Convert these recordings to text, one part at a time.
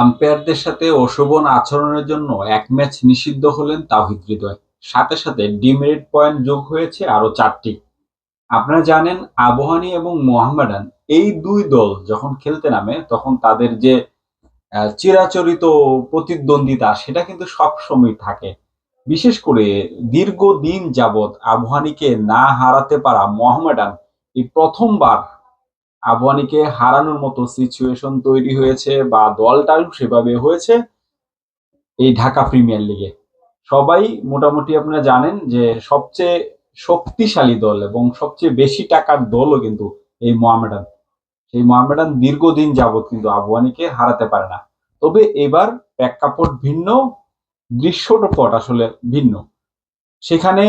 আম্পায়ারদের সাথে অশোভন আচরণের জন্য এক ম্যাচ নিষিদ্ধ হলেন তাওহিদ হৃদয়। সাথে সাথে ডিমেরিট পয়েন্ট যোগ হয়েছে আরও চারটি। আপনারা জানেন আবহানী এবং মোহামেডান এই দুই দল যখন খেলতে নামে, তখন তাদের যে চিরাচরিত প্রতিদ্বন্দ্বিতা, সেটা কিন্তু সবসময় থাকে। বিশেষ করে দীর্ঘদিন যাবৎ আবহানিকে না হারাতে পারা মোহামেডান এই প্রথমবার আবহানীকে হারানোর মতো সিচুয়েশন তৈরি হয়েছে বা দলটাও সেভাবে হয়েছে এই ঢাকা প্রিমিয়ার লিগে। সবাই মোটামুটি আপনারা জানেন যে সবচেয়ে শক্তিশালী দল এবং সবচেয়ে বেশি টাকার দলও কিন্তু এই মোহামেডান। সেই মোহামেডান দীর্ঘদিন যাবৎ কিন্তু আবহানীকে হারাতে পারে না। তবে এবার প্রেক্ষাপট ভিন্ন, দৃশ্যপট আসলে ভিন্ন। সেখানে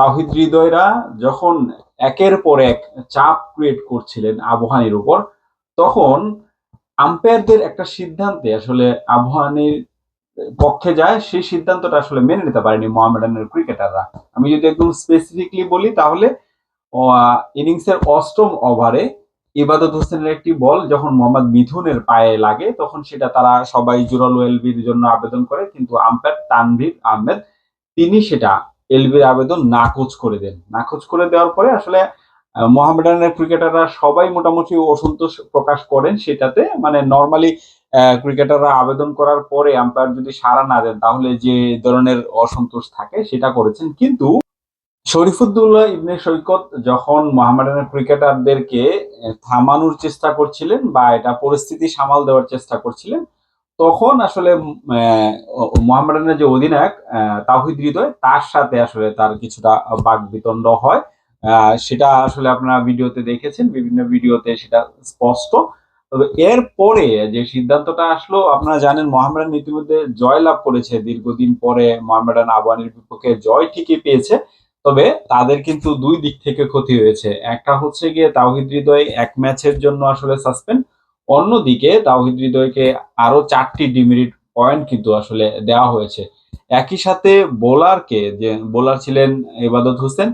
তাওহিদ হৃদয়রা যখন একের পর এক চাপ ক্রিয়েট করছিলেন আবহানির উপর, তখন আম্পায়ারদের একটা সিদ্ধান্তে আসলে আবহানির পক্ষে যায়, সেই সিদ্ধান্তটা আসলে মেনে নিতে পারেনি মোহামেডানের ক্রিকেটাররা। আমি যদি একদম স্পেসিফিকলি বলি, তাহলে ইনিংসের অষ্টম ওভারে ইবাদত হোসেনের একটি বল যখন মোহাম্মদ মিথুনের পায়ে লাগে, তখন সেটা তারা সবাই জুরাল এলবির জন্য আবেদন করে, কিন্তু আম্পায়ার তানভীর আহমেদ, তিনি সেটা এলবির আবেদন নাকচ করে দেন। নাকচ করে দেওয়ার পরে আসলে মোহামেডানের ক্রিকেটাররা সবাই মোটামুটি অসন্তোষ প্রকাশ করেন সেটাতে। মানে নর্মালি ক্রিকেটাররা আবেদন করার পরে আম্পায়ার যদি সাড়া না দেন, তাহলে যে ধরনের অসন্তোষ থাকে সেটা করেছেন। কিন্তু শরীফুদ্দৌল্লাহ ইবনে সৈকত যখন মোহামেডানের ক্রিকেটারদেরকে থামানোর চেষ্টা করছিলেন বা এটা পরিস্থিতি সামাল দেওয়ার চেষ্টা করছিলেন তখন আসলে মোহামেডানের যে অধিনায়ক আহ, তাওহিদ হৃদয় তার সাথে আসলে তার কিছুটা বাক বিতণ্ড হয়। সেটা আসলে আপনারা ভিডিওতে দেখেছেন বিভিন্ন ভিডিওতে সেটা স্পষ্ট। তবে এর পরে যে সিদ্ধান্তটা আসলো আপনারা জানেন মোহামেডান ইতিমধ্যে জয় লাভ করেছে। দীর্ঘদিন পরে মোহামেডান আবানির বিপক্ষে জয় ঠিকই পেয়েছে তবে তাদের কিন্তু দুই দিক থেকে ক্ষতি হয়েছে। একটা হচ্ছে গিয়ে তাওহিদ হৃদয় এক ম্যাচের জন্য আসলে সাসপেন্ড অন্যদিকে তাওহিদ হৃদয়কে আরও চারটি ডিমেরিট পয়েন্ট কিন্তু আসলে দেওয়া হয়েছে। একই সাথে বোলারকে যে বোলার ছিলেন এবাদত হোসেন,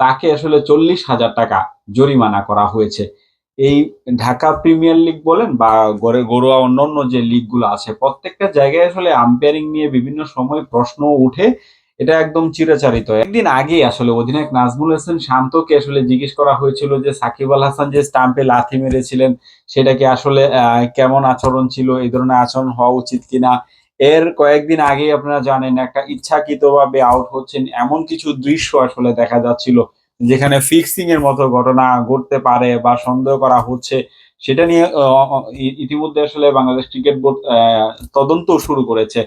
তাকে আসলে চল্লিশ হাজার টাকা জরিমানা করা হয়েছে। এই ঢাকা প্রিমিয়ার লিগ বলেন বা গড়ে গড়ুয়া অন্যান্য যে লিগগুলো আছে, প্রত্যেকটা জায়গায় আসলে আম্পায়ারিং নিয়ে বিভিন্ন সময় প্রশ্ন উঠে। এটা একদম চিরাচারিত। একদিন আগে আসলে অধিনায়ক নাজমুল হাসান শান্তকে আসলে জিজ্ঞেস করা হয়েছিল যে, সাকিব আল হাসান যে স্টাম্পে লাথি মেরেছিলেন, সেটা কি আসলে কেমন আচরণ ছিল, এই ধরনের আচরণ হওয়া উচিত কিনা? এর কয়েকদিন আগে আপনারা জানেন, একটা ইচ্ছাকৃতভাবে আউট হচ্ছেন, এমন কিছু দৃশ্য আসলে দেখা যাচ্ছিল, যেখানে ফিক্সিং এর মতো ঘটনা ঘটতে পারে বা সন্দেহ করা হচ্ছে, সেটা নিয়ে ইতিমধ্যে আসলে বাংলাদেশ ক্রিকেট বোর্ড তদন্ত শুরু করেছে।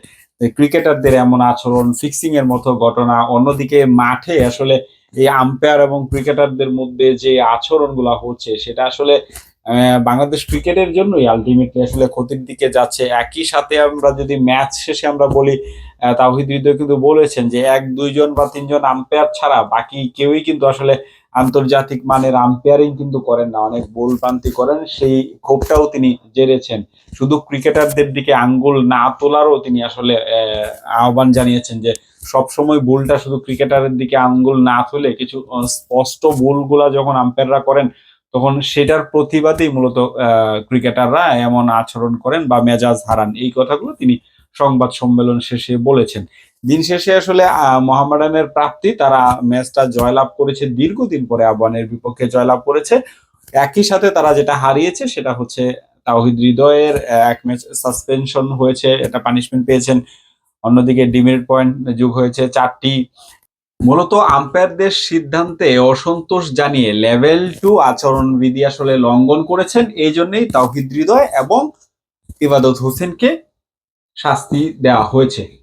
ক্রিকেটারদের এমন আচরণ ফিক্সিং এর মতো ঘটনা, অন্যদিকে মাঠে আসলে এই আম্পায়ার এবং ক্রিকেটারদের মধ্যে যে আচরণগুলো হচ্ছে, সেটা আসলে বাংলাদেশ ক্রিকেটের জন্যই আলটিমেটলি আসলে ক্ষতির দিকে যাচ্ছে। একই সাথে আমরা যদি ম্যাচ শেষে আমরা বলি হৃদয় কিন্তু বলেছেন যে এক, দুইজন বা তিনজন আম্পায়ার ছাড়া বাকি কেউই কিন্তু আসলে আন্তর্জাতিক মানের আম্পায়ারিং কিন্তু করেন না। অনেক ভুল প্রান্তি করেন। সেই ক্ষোভটাও তিনি জেরেছেন। শুধু ক্রিকেটারদের দিকে আঙ্গুল না তোলারও তিনি আসলে আহ্বান জানিয়েছেন যে, সবসময় ভুলটা শুধু ক্রিকেটারের দিকে আঙ্গুল না তুলে কিছু স্পষ্ট ভুলগুলা যখন আম্পায়াররা করেন, তখন সেটার প্রতিবাদেই মূলত ক্রিকেটাররা এমন আচরণ করেন বা মেজাজ হারান। এই কথাগুলো তিনি সংবাদ সম্মেলন শেষে বলেছেন। দিন শেষে আসলে মোহামেডানের প্রাপ্তি, তারা ম্যাচটা জয়লাভ করেছে, দীর্ঘদিন পরে আফগানের বিপক্ষে জয়লাভ করেছে। একই সাথে তারা যেটা হারিয়েছে, সেটা হচ্ছে তাওহিদ হৃদয়ের এক ম্যাচ সাসপেনশন হয়েছে, এটা পানিশমেন্ট পেয়েছেন। অন্যদিকে ডিমেরিট পয়েন্ট যোগ হয়েছে চারটি। মূলত আম্পায়ারদের সিদ্ধান্তে অসন্তোষ জানিয়ে লেভেল টু আচরণবিধি আসলে লঙ্ঘন করেছেন। এই জন্যই তাওহিদ হৃদয় এবং ইবাদত হোসেনকে শাস্তি দেওয়া হয়েছে।